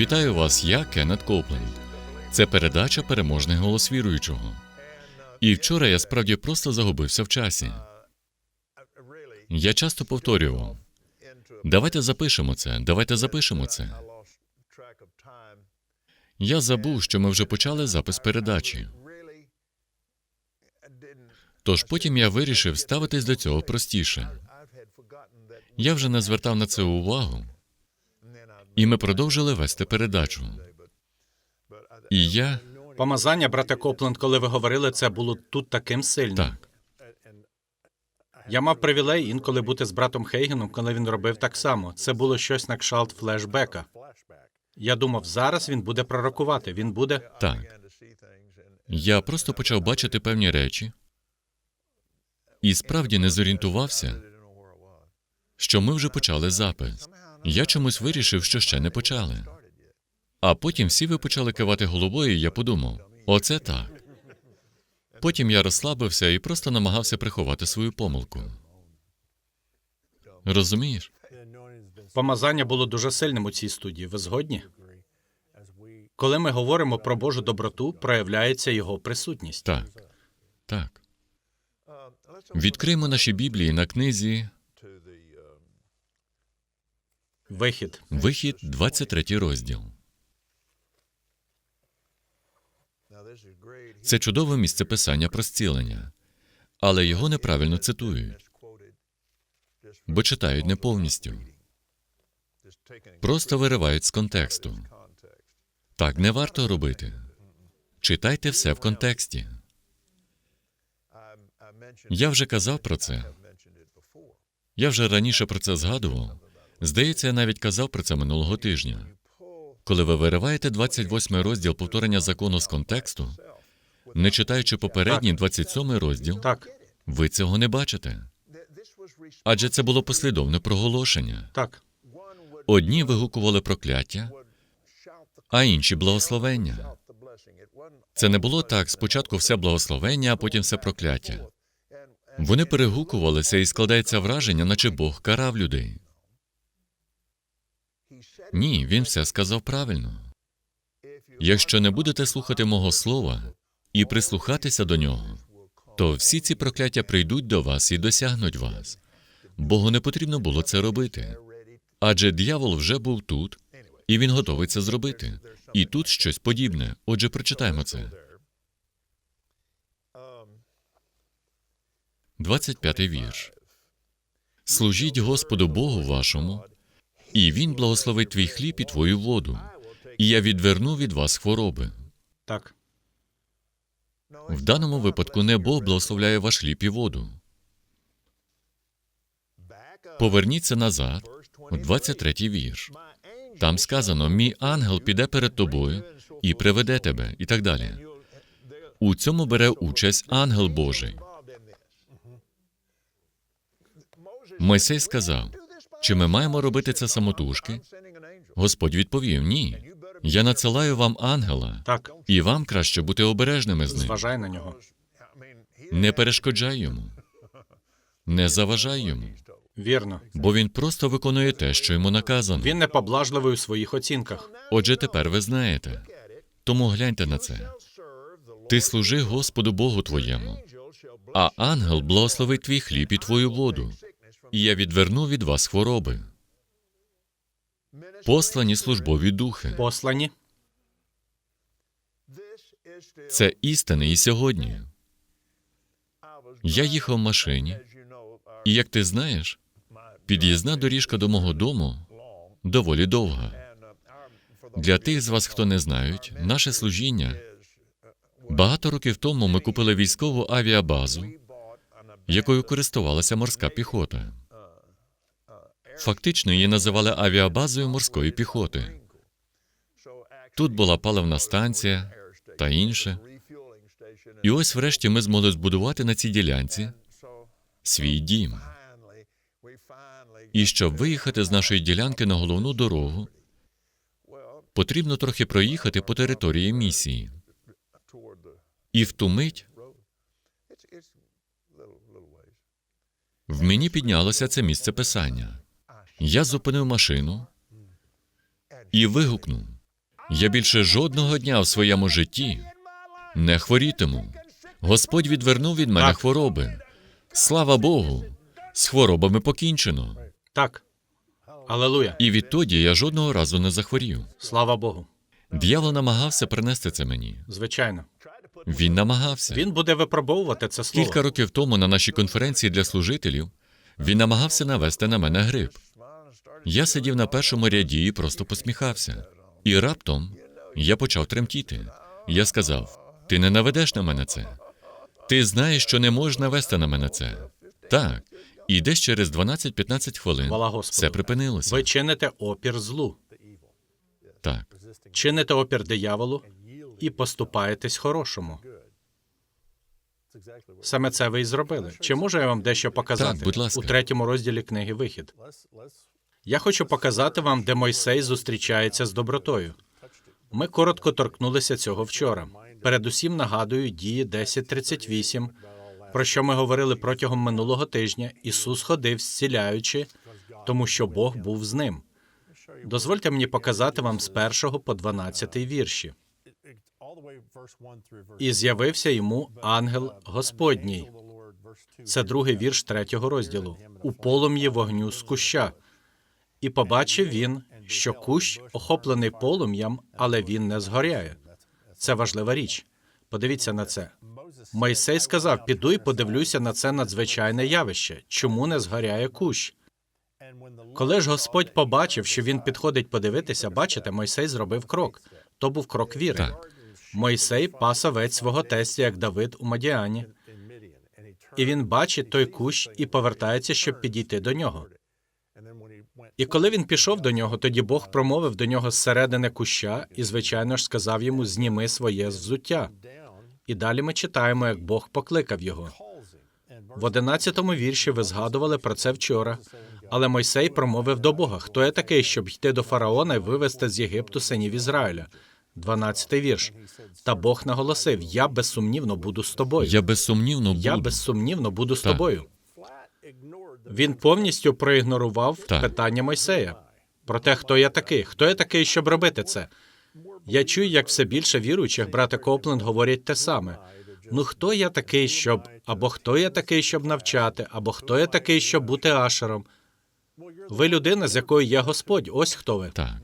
Вітаю вас, я Кеннет Копленд. Це передача Переможний голос віруючого. І вчора я справді просто загубився в часі. Я часто повторював: давайте запишемо це, давайте запишемо це. Я забув, що ми вже почали запис передачі. Тож потім я вирішив ставитись до цього простіше. Я вже не звертав на це увагу, і ми продовжили вести передачу. І я Помазання, брате Копленд, коли ви говорили, це було тут таким сильним. так. Я мав привілей інколи бути з братом Хейгеном, коли він робив так само. Це було щось на кшалт флешбека. Я думав, зараз він буде пророкувати. Він буде. Так. Я просто почав бачити певні речі і справді не зорієнтувався, що ми вже почали запис. Я чомусь вирішив, що ще не почали. А потім всі ви почали кивати головою, і я подумав: оце так. Потім я розслабився і просто намагався приховати свою помилку. Розумієш? Помазання було дуже сильним у цій студії. Ви згодні? Коли ми говоримо про Божу доброту, проявляється його присутність. Так. Так. Відкриємо наші Біблії на книзі Вихід. Вихід, 23 розділ. Це чудове місце писання про зцілення, але його неправильно цитують, бо читають не повністю. Просто виривають з контексту. Так не варто робити. Читайте все в контексті. Я вже казав про це. Я вже раніше про це згадував. Здається, я навіть казав про це минулого тижня. Коли ви вириваєте 28 розділ повторення закону з контексту, не читаючи попередній 27 розділ, Так, ви цього не бачите. Адже це було послідовне проголошення. так. Одні вигукували прокляття, а інші благословення. Це не було так: спочатку все благословення, а потім все прокляття. Вони перегукувалися і складається враження, наче Бог карав людей. Ні, він все сказав правильно. Якщо не будете слухати мого слова і прислухатися до нього, то всі ці прокляття прийдуть до вас і досягнуть вас. Богу не потрібно було це робити. Адже диявол вже був тут, і він готовий це зробити. І тут щось подібне. Отже, прочитаємо це. 25 вірш. Служіть Господу Богу вашому, і Він благословить твій хліб і твою воду, і я відверну від вас хвороби. Так. В даному випадку не Бог благословляє ваш хліб і воду. Поверніться назад, у 23 вірш. Там сказано: мій ангел піде перед тобою і приведе тебе, і так далі. У цьому бере участь ангел Божий. Мойсей сказав: чи ми маємо робити це самотужки? Господь відповів: Ні. Я надсилаю вам ангела, Так. і вам краще бути обережними з ним. Зважай на нього. Не перешкоджай йому, не заважай йому, Вірно. бо він просто виконує те, що йому наказано. Він не поблажливий у своїх оцінках. Отже, тепер ви знаєте. Тому гляньте на це. Ти служи Господу Богу твоєму, а ангел благословить твій хліб і твою воду. І я відверну від вас хвороби. Послані службові духи. Послані. Це істини і сьогодні. Я їхав в машині, і як ти знаєш, під'їзна доріжка до мого дому доволі довга. Для тих з вас, хто не знають, наше служіння багато років тому ми купили військову авіабазу, якою користувалася морська піхота. Фактично її називали авіабазою морської піхоти. Тут була паливна станція та інше. І ось, врешті, ми змогли збудувати на цій ділянці свій дім. І щоб виїхати з нашої ділянки на головну дорогу, потрібно трохи проїхати по території місії. І в ту мить в мені піднялося це місце писання. Я зупинив машину і вигукнув: Я більше жодного дня в своєму житті не хворітиму. Господь відвернув від мене Так. хвороби. Слава Богу, з хворобами покінчено. Так. Алелуя. І відтоді я жодного разу не захворів. Слава Богу. Д'явол намагався принести це мені. Звичайно. Він намагався. Він буде випробовувати це слово. Кілька років тому на нашій конференції для служителів він намагався навести на мене грип. Я сидів на першому ряді і просто посміхався. І раптом я почав тремтіти. Я сказав: Ти не наведеш на мене це. Ти знаєш, що не можеш навести на мене це. Так. І десь через 12-15 хвилин все припинилося. Ви чините опір злу, Так. чините опір дияволу і поступаєтесь хорошому. Саме це ви і зробили. Чи можу я вам дещо показати Так, будь ласка. у третьому розділі книги Вихід? Я хочу показати вам, де Мойсей зустрічається з добротою. Ми коротко торкнулися цього вчора. Передусім нагадую дії 10.38, про що ми говорили протягом минулого тижня. Ісус ходив, зціляючи, тому що Бог був з ним. Дозвольте мені показати вам з першого по 12 вірші. І з'явився йому ангел Господній. Це другий вірш третього розділу. У полум'ї вогню з куща. І побачив він, що кущ охоплений полум'ям, але він не згоряє. Це важлива річ. Подивіться на це. Мойсей сказав: піду і подивлюся на це надзвичайне явище. Чому не згоряє кущ? Коли ж Господь побачив, що він підходить подивитися, бачите, Мойсей зробив крок. То був крок віри. Так. Мойсей пас овець свого тестя, як Давид у Мадіані. І він бачить той кущ і повертається, щоб підійти до нього. І коли він пішов до нього, тоді Бог промовив до нього зсередини куща і, звичайно ж, сказав йому: зніми своє взуття. І далі ми читаємо, як Бог покликав його. В одинадцятому вірші ви згадували про це вчора. Але Мойсей промовив до Бога: Хто я такий, щоб йти до фараона і вивести з Єгипту синів Ізраїля? Дванадцятий вірш. Та Бог наголосив: Я безсумнівно буду з тобою. Я безсумнівно Я безсумнівно буду з тобою. Він повністю проігнорував Так. питання Мойсея про те, хто я такий, хто я такий, щоб робити це. Я чую, як все більше віруючих, брате Копленд, говорять те саме. Ну хто я такий, щоб або хто я такий, щоб навчати, або хто я такий, щоб бути ашером. Ви людина, з якою є Господь. Ось хто ви. Так.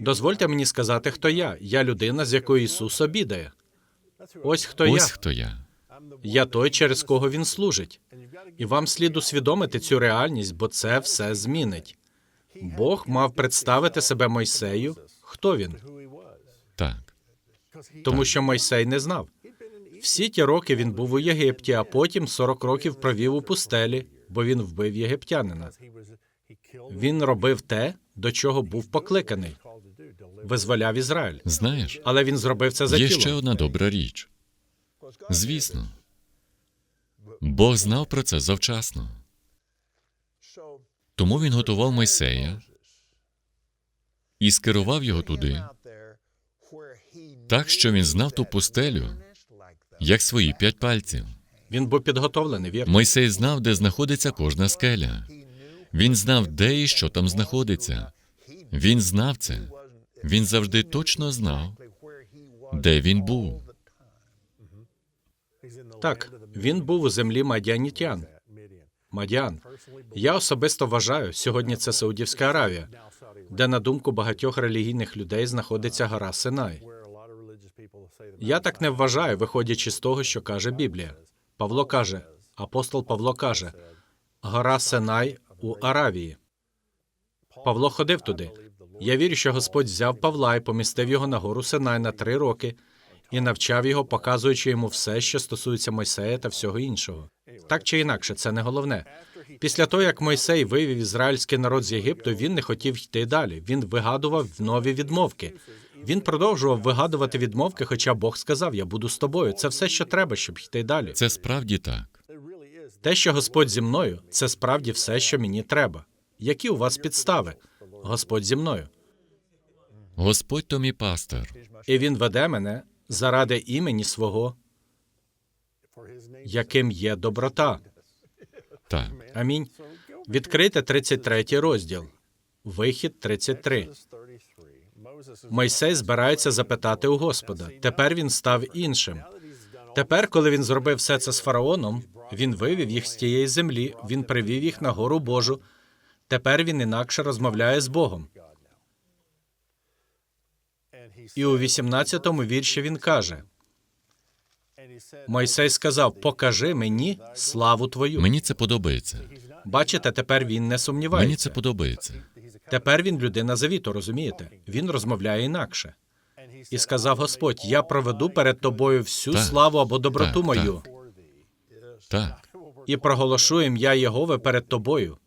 Дозвольте мені сказати, хто я. Я людина, з якою Ісус обідає. Ось хто Ось я. хто я. Я той, через кого він служить. І вам слід усвідомити цю реальність, бо це все змінить. Бог мав представити себе Мойсею. Хто він? Так. Тому що Мойсей не знав. Всі ті роки він був у Єгипті, а потім 40 років провів у пустелі, бо він вбив єгиптянина. Він робив те, до чого був покликаний. Визволяв Ізраїль. Знаєш, Але він зробив це за є тілом. ще одна добра річ. Звісно. Бог знав про це завчасно. Тому він готував Мойсея і скерував його туди, так що він знав ту пустелю, як свої п'ять пальців. Він був підготовлений, вірно? Мойсей знав, де знаходиться кожна скеля. Він знав, де і що там знаходиться. Він знав це. Він завжди точно знав, де він був. Так, він був у землі Мадіанітян. Мадіан. Я особисто вважаю, сьогодні це Саудівська Аравія, де, на думку багатьох релігійних людей, знаходиться гора Синай. Я так не вважаю, виходячи з того, що каже Біблія. Павло каже, апостол Павло каже, гора Синай у Аравії. Павло ходив туди. Я вірю, що Господь взяв Павла і помістив його на гору Синай на три роки і навчав його, показуючи йому все, що стосується Мойсея та всього іншого. Так чи інакше, це не головне. Після того, як Мойсей вивів ізраїльський народ з Єгипту, він не хотів йти далі. Він вигадував нові відмовки. Він продовжував вигадувати відмовки, хоча Бог сказав: Я буду з тобою. Це все, що треба, щоб йти далі. Це справді так. Те, що Господь зі мною, це справді все, що мені треба. Які у вас підстави? Господь зі мною. Господь то мій пастор. І він веде мене заради імені свого, яким є доброта. Так. Амінь. Відкрите 33 розділ. Вихід 33. Мойсей збирається запитати у Господа. Тепер він став іншим. Тепер, коли він зробив все це з фараоном, він вивів їх з тієї землі, він привів їх на гору Божу. Тепер він інакше розмовляє з Богом. І у 18-му вірші він каже: Мойсей сказав: Покажи мені славу твою. Мені це подобається. Бачите, тепер він не сумнівається. Мені це подобається. Тепер він людина завіту, розумієте? Він розмовляє інакше. І сказав Господь: Я проведу перед тобою всю Так. славу або доброту Так, мою, Так. і проголошу ім'я Єгови перед тобою.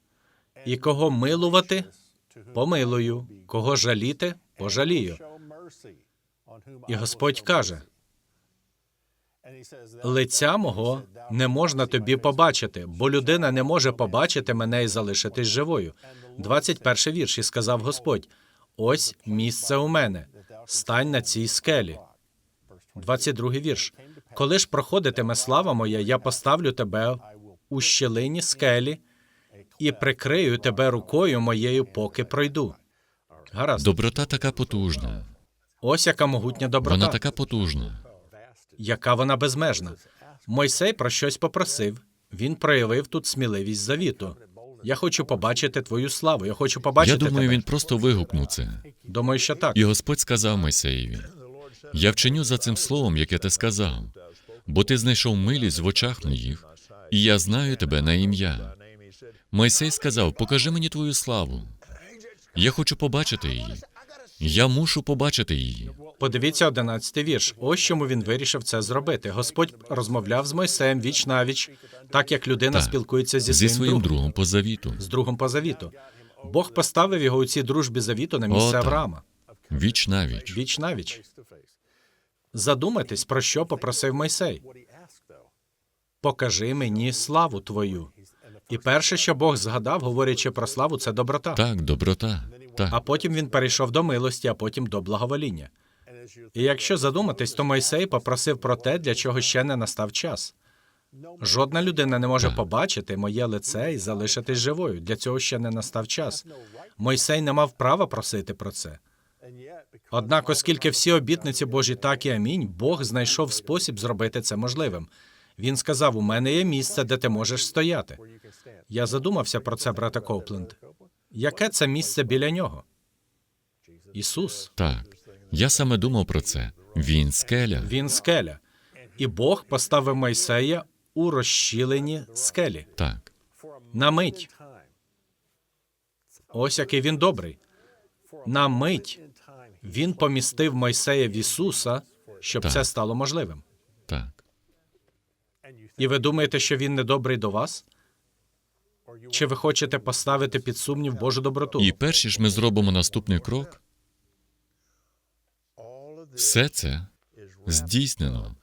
І кого милувати, помилую, кого жаліти, пожалію. І Господь каже: лиця мого не можна тобі побачити, бо людина не може побачити мене і залишитись живою. 21 вірш, і сказав Господь: ось місце у мене, стань на цій скелі. 22 вірш. Коли ж проходитиме слава моя, я поставлю тебе у щелині скелі і прикрию тебе рукою моєю, поки пройду. Гаразд. Доброта така потужна. Ось яка могутня доброта. Вона така потужна. яка вона безмежна. Мойсей про щось попросив. Він проявив тут сміливість завіту. Я хочу побачити твою славу. Я хочу побачити Я думаю, тебе. він просто вигукнув це. Думаю, що так. І Господь сказав Мойсеєві: Я вчиню за цим словом, яке ти сказав, бо ти знайшов милість в очах моїх, і я знаю тебе на ім'я. Мойсей сказав: Покажи мені твою славу. Я хочу побачити її. Я мушу побачити її. Подивіться одинадцятий вірш. Ось чому він вирішив це зробити. Господь розмовляв з Мойсеєм віч навіч, так як людина Так. спілкується зі, Зі своїм своїм другом, другом по завіту. з другом по завіту. Бог поставив його у цій дружбі завіту на місце О. Авраама. Віч навіч. Віч навіч. Задумайтесь, про що попросив Мойсей. Покажи мені славу твою. І перше, що Бог згадав, говорячи про славу, це доброта. Так, доброта. А потім він перейшов до милості, а потім до благовоління. І якщо задуматись, то Мойсей попросив про те, для чого ще не настав час. Жодна людина не може Так. побачити моє лице і залишитись живою. Для цього ще не настав час. Мойсей не мав права просити про це. Однак, оскільки всі обітниці Божі так і амінь, Бог знайшов спосіб зробити це можливим. Він сказав: У мене є місце, де ти можеш стояти. Я задумався про це, брате Копленд. Яке це місце біля нього? Ісус. Так. Я саме думав про це. Він скеля. Він скеля. І Бог поставив Мойсея у розщілені скелі. Так. На мить. Ось який він добрий. На мить він помістив Мойсея в Ісуса, щоб Так. це стало можливим. Так. І ви думаєте, що він не добрий до вас? Чи ви хочете поставити під сумнів Божу доброту? І перш ніж ми зробимо наступний крок, все це здійснено.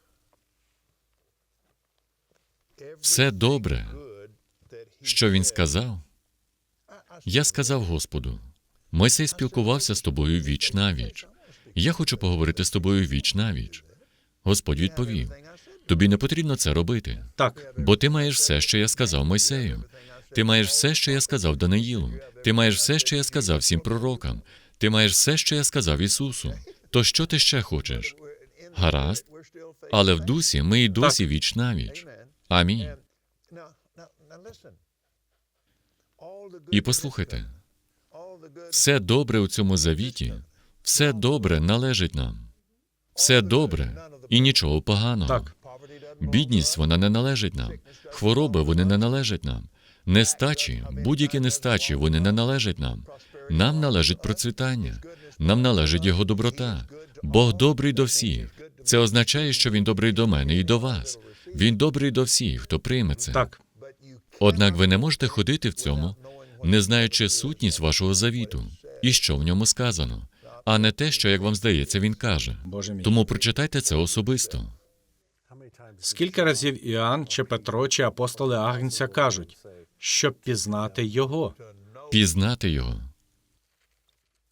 Все добре, що він сказав. Я сказав Господу: Мойсей спілкувався з тобою віч навіч. Я хочу поговорити з тобою віч навіч. Господь відповів: Тобі не потрібно це робити, Так, бо ти маєш все, що я сказав Мойсею. Ти маєш все, що я сказав Даниїлу. Ти маєш все, що я сказав всім пророкам. Ти маєш все, що я сказав Ісусу. То що ти ще хочеш? Гаразд, але в дусі ми і досі віч навіч. Амінь. І послухайте, все добре у цьому завіті, все добре належить нам. Все добре і нічого поганого. Бідність вона не належить нам. Хвороби вони не належать нам. Нестачі, будь-які нестачі, вони не належать нам. Нам належить процвітання, нам належить його доброта. Бог добрий до всіх. Це означає, що він добрий до мене і до вас. Він добрий до всіх, хто прийме це. так, Однак ви не можете ходити в цьому, не знаючи сутність вашого завіту і що в ньому сказано, а не те, що, як вам здається, він каже. Тому прочитайте це особисто. Скільки разів Іоанн, чи Петро, чи апостоли Агнця кажуть, щоб пізнати його, Пізнати його.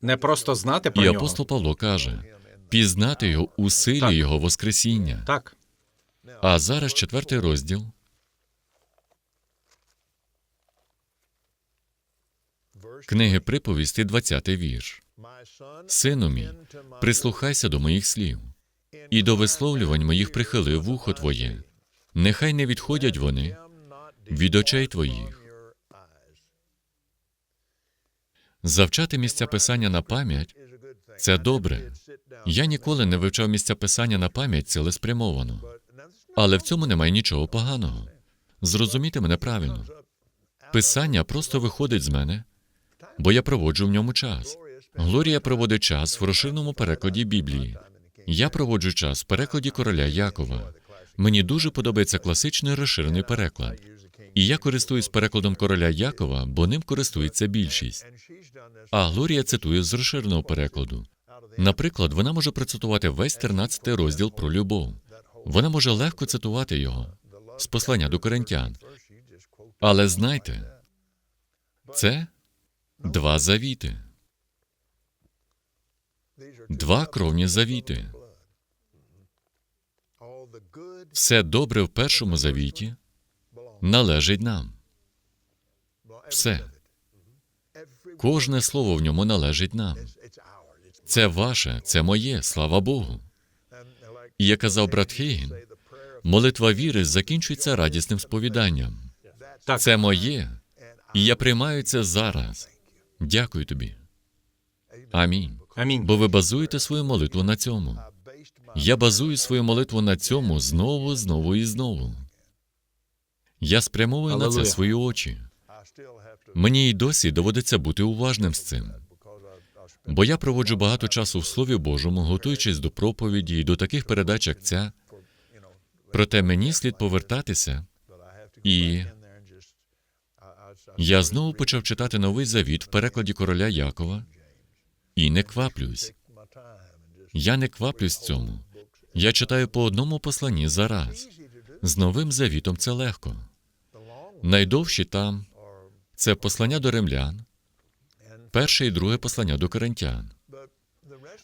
не просто знати про І нього. апостол Павло каже: пізнати його у силі Так. Його Воскресіння. Так, А зараз четвертий розділ. Книги приповісти, 20 вірш. Сину мій, прислухайся до моїх слів, і до висловлювань моїх прихили вухо твоє. Нехай не відходять вони від очей твоїх. Завчати місця писання на пам'ять це добре. Я ніколи не вивчав місця писання на пам'ять цілеспрямовано. Але в цьому немає нічого поганого. Зрозумійте мене правильно. Писання просто виходить з мене, бо я проводжу в ньому час. Глорія проводить час в розширеному перекладі Біблії. Я проводжу час в перекладі короля Якова. Мені дуже подобається класичний розширений переклад. І я користуюсь перекладом короля Якова, бо ним користується більшість. А Глорія цитує з розширеного перекладу. Наприклад, вона може процитувати весь 13 розділ про любов. Вона може легко цитувати його з послання до коринтян. Але знайте, це два завіти, два кровні завіти. Все добре в першому завіті належить нам. Все. Кожне слово в ньому належить нам. Це ваше, це моє, слава Богу. І як казав брат Хейген, молитва віри закінчується радісним сповіданням. так, Це моє, і я приймаю це зараз. Дякую тобі. Амінь. амінь. Бо ви базуєте свою молитву на цьому. Я базую свою молитву на цьому знову, знову і знову. Я спрямовую на це свої очі. Мені й досі доводиться бути уважним з цим. Бо я проводжу багато часу в Слові Божому, готуючись до проповіді і до таких передач, як ця. Проте мені слід повертатися, і я знову почав читати новий завіт в перекладі короля Якова і не кваплюсь. Я не кваплюсь цьому. Я читаю по одному посланні за раз. З новим завітом це легко. Найдовші там це послання до римлян, перше і друге послання до коринтян.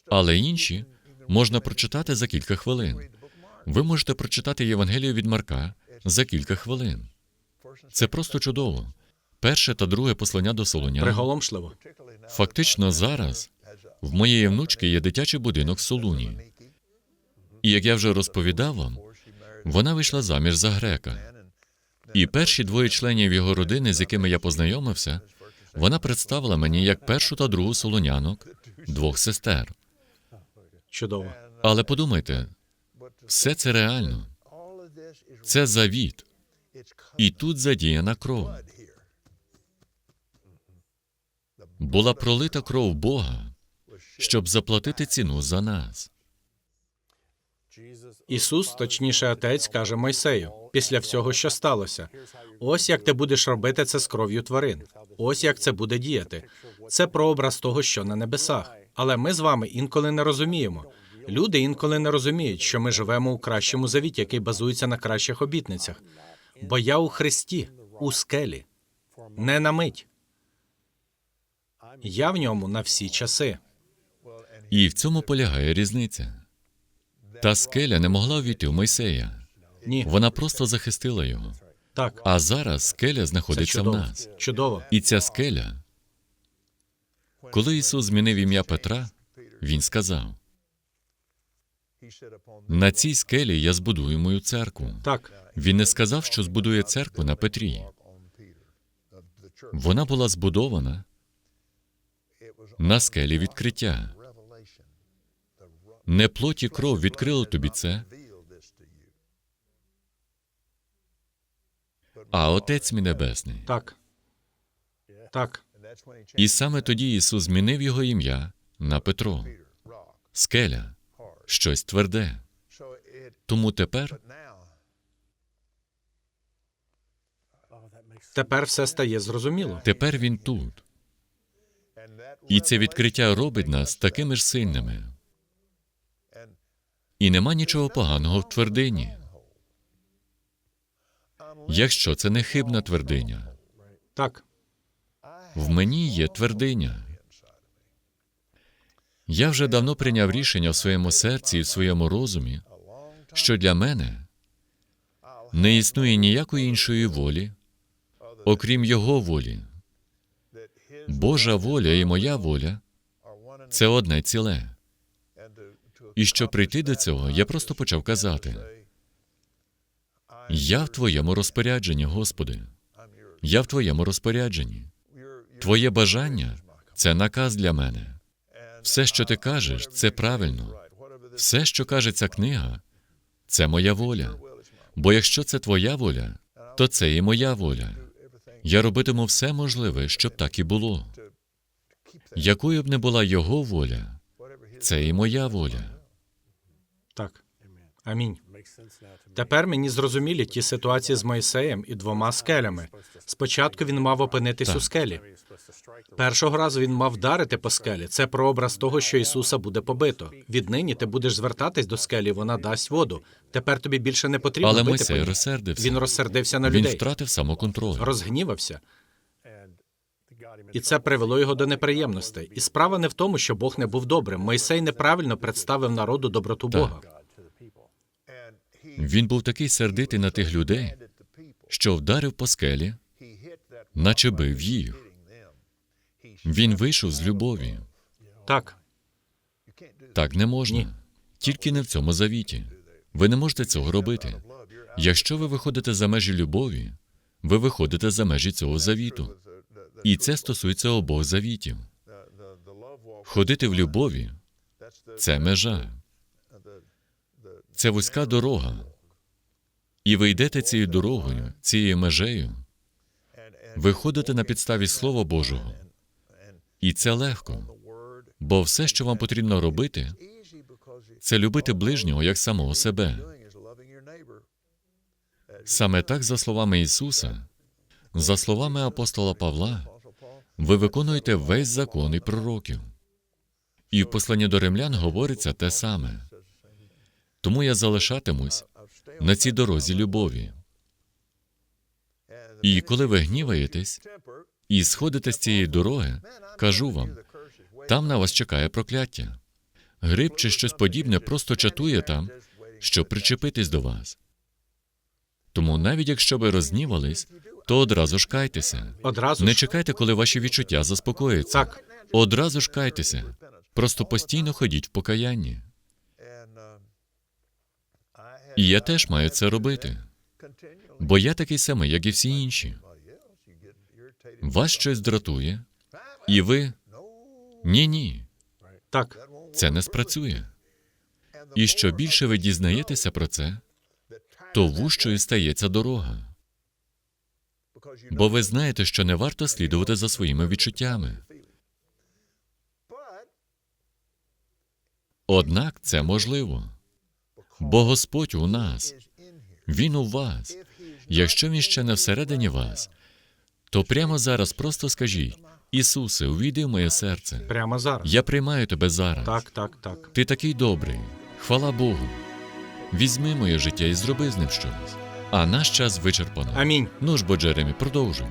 Але інші можна прочитати за кілька хвилин. Ви можете прочитати Євангелію від Марка за кілька хвилин. Це просто чудово. Перше та друге послання до Солонян. Приголомшливо. Фактично зараз в моєї внучки є дитячий будинок в Солуні. І як я вже розповідав вам, вона вийшла заміж за грека. І перші двоє членів його родини, з якими я познайомився, вона представила мені як першу та другу солонянок, двох сестер. Чудово. Але подумайте, все це реально. Це завіт. І тут задіяна кров. Була пролита кров Бога, щоб заплатити ціну за нас. Ісус, точніше, отець, каже Мойсею, після всього, що сталося. Ось як ти будеш робити це з кров'ю тварин. Ось як це буде діяти. Це прообраз того, що на небесах. Але ми з вами інколи не розуміємо. Люди інколи не розуміють, що ми живемо у кращому завіті, який базується на кращих обітницях. Бо я у Христі, у скелі, не на мить. Я в ньому на всі часи. І в цьому полягає різниця. Та скеля не могла ввійти в Мойсея. Ні. Вона просто захистила його. Так, А зараз скеля знаходиться в нас. Чудово. І ця скеля, коли Ісус змінив ім'я Петра, Він сказав: на цій скелі я збудую мою церкву. Так, Він не сказав, що збудує церкву на Петрі. Вона була збудована на скелі відкриття. Не плоті кров відкрили тобі це, а Отець мій Небесний. так. Так, І саме тоді Ісус змінив його ім'я на Петро. Скеля, щось тверде. Тому тепер тепер все стає зрозуміло. Тепер він тут. І це відкриття робить нас такими ж сильними. І нема нічого поганого в твердині. Якщо це не хибна твердиня, Так, в мені є твердиня. Я вже давно прийняв рішення в своєму серці і в своєму розумі, що для мене не існує ніякої іншої волі, окрім Його волі. Божа воля і моя воля це одне ціле. І щоб прийти до цього, я просто почав казати: Я в твоєму розпорядженні, Господи. Я в твоєму розпорядженні. Твоє бажання це наказ для мене. Все, що ти кажеш, це правильно. Все, що каже ця книга, це моя воля. Бо якщо це твоя воля, то це і моя воля. Я робитиму все можливе, щоб так і було. Якою б не була його воля, це і моя воля. Так. Амінь. Тепер мені зрозумілі ті ситуації з Моїсеєм і двома скелями. Спочатку він мав опинитись у скелі. Першого разу він мав вдарити по скелі. Це прообраз того, що Ісуса буде побито. Віднині ти будеш звертатись до скелі, вона дасть воду. Тепер тобі більше не потрібно Але бити по ній. розсердився. Він розсердився на Він людей, втратив самоконтроль. розгнівався. І це привело його до неприємностей. І справа не в тому, що Бог не був добрим. Мойсей неправильно представив народу доброту Так. Бога. Він був такий сердитий на тих людей, що вдарив по скелі, наче бив їх. Він вийшов з любові. Так, Так не можна. Ні. Тільки не в цьому завіті. Ви не можете цього робити. Якщо ви виходите за межі любові, ви виходите за межі цього завіту. І це стосується обох завітів. Ходити в любові це межа. Це вузька дорога. І ви йдете цією дорогою, цією межею. Ви ходите на підставі Слова Божого. І це легко. Бо все, що вам потрібно робити, це любити ближнього як самого себе. Саме так, за словами Ісуса, за словами апостола Павла, ви виконуєте весь закон і пророків. І в посланні до римлян говориться те саме. Тому я залишатимусь на цій дорозі любові. І коли ви гніваєтесь і сходите з цієї дороги, кажу вам, там на вас чекає прокляття. Гриб чи щось подібне просто чатує там, щоб причепитись до вас. Тому навіть якщо ви рознівались, то одразу ж кайтеся. одразу Не чекайте, коли ваші відчуття заспокояться. Так. Одразу ж кайтеся. Просто постійно ходіть в покаянні. І я теж маю це робити, бо я такий самий, як і всі інші. Вас щось дратує, і ви ні, ні, Так, це не спрацює. І що більше ви дізнаєтеся про це, то вужчою стається дорога. Бо ви знаєте, що не варто слідувати за своїми відчуттями. Однак це можливо, бо Господь у нас, Він у вас. Якщо він ще не всередині вас, то прямо зараз просто скажіть: Ісусе, увійди в моє серце. прямо зараз. Я приймаю тебе зараз. Так, так, так. Ти такий добрий. Хвала Богу. Візьми моє життя і зроби з ним щось. А наш час вичерпано. Амінь. Ну ж бо, Джеремі, продовжуй.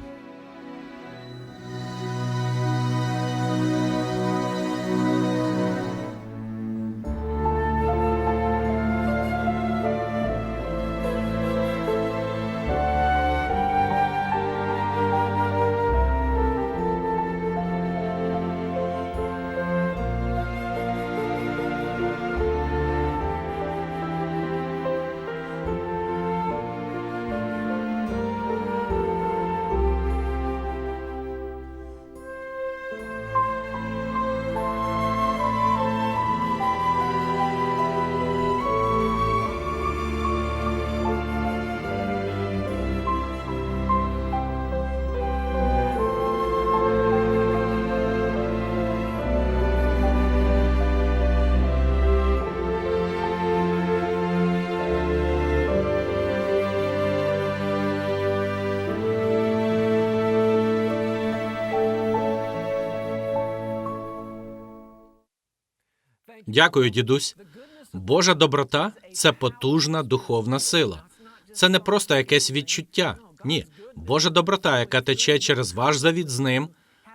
Дякую, дідусь. Божа доброта це потужна духовна сила. Це не просто якесь відчуття. Ні, Божа доброта, яка тече через ваш завіт з ним,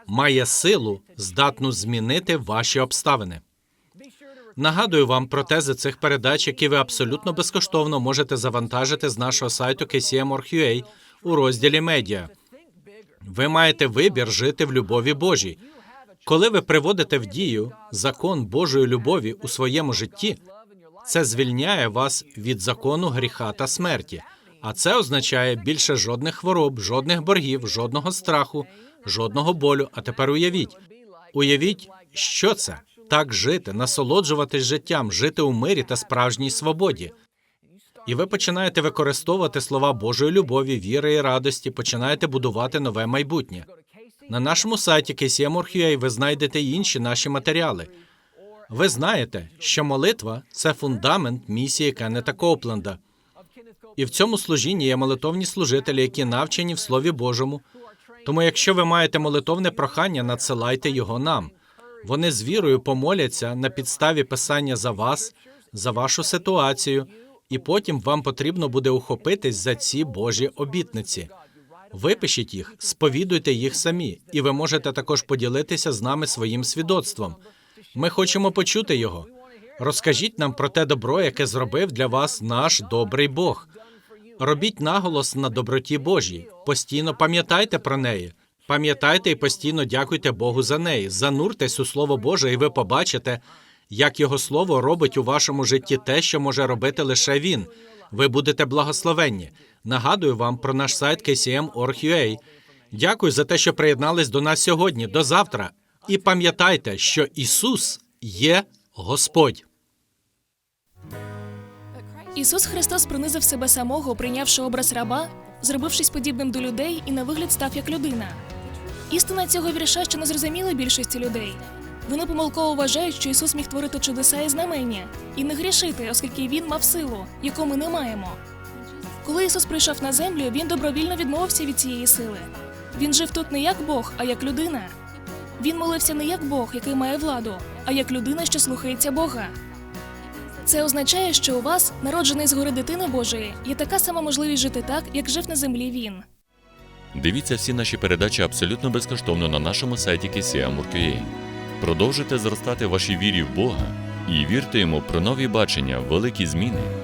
має силу, здатну змінити ваші обставини. Нагадую вам про тези цих передач, які ви абсолютно безкоштовно можете завантажити з нашого сайту KCM.org.ua у розділі медіа. Ви маєте вибір жити в любові Божій. Коли ви приводите в дію закон Божої любові у своєму житті, це звільняє вас від закону гріха та смерті. А це означає більше жодних хвороб, жодних боргів, жодного страху, жодного болю. А тепер уявіть, уявіть, що це так жити, насолоджуватись життям, жити у мирі та справжній свободі. І ви починаєте використовувати слова Божої любові, віри і радості, починаєте будувати нове майбутнє. На нашому сайті KCM.org.ua ви знайдете інші наші матеріали. Ви знаєте, що молитва це фундамент місії Кеннета Коупленда. І в цьому служінні є молитовні служителі, які навчені в Слові Божому. Тому, якщо ви маєте молитовне прохання, надсилайте його нам. Вони з вірою помоляться на підставі писання за вас, за вашу ситуацію, і потім вам потрібно буде ухопитись за ці Божі обітниці. Випишіть їх, сповідуйте їх самі, і ви можете також поділитися з нами своїм свідоцтвом. Ми хочемо почути його. Розкажіть нам про те добро, яке зробив для вас наш добрий Бог. Робіть наголос на доброті Божій. Постійно пам'ятайте про неї. Пам'ятайте і постійно дякуйте Богу за неї. Зануртесь у Слово Боже, і ви побачите, як Його Слово робить у вашому житті те, що може робити лише Він. Ви будете благословенні. Нагадую вам про наш сайт KCM.org.ua. Дякую за те, що приєднались до нас сьогодні. До завтра. І пам'ятайте, що Ісус є Господь. Ісус Христос принизив себе самого, прийнявши образ раба, зробившись подібним до людей і на вигляд став як людина. Істина цього вірша ще не зрозуміла більшості людей. Вони помилково вважають, що Ісус міг творити чудеса і знамення, і не грішити, оскільки Він мав силу, яку ми не маємо. Коли Ісус прийшов на землю, Він добровільно відмовився від цієї сили. Він жив тут не як Бог, а як людина. Він молився не як Бог, який має владу, а як людина, що слухається Бога. Це означає, що у вас, народжений згори дитини Божої, є така сама можливість жити так, як жив на землі він. Дивіться всі наші передачі абсолютно безкоштовно на нашому сайті KCM.org.ua. Продовжуйте зростати вашій вірі в Бога і вірте йому про нові бачення, великі зміни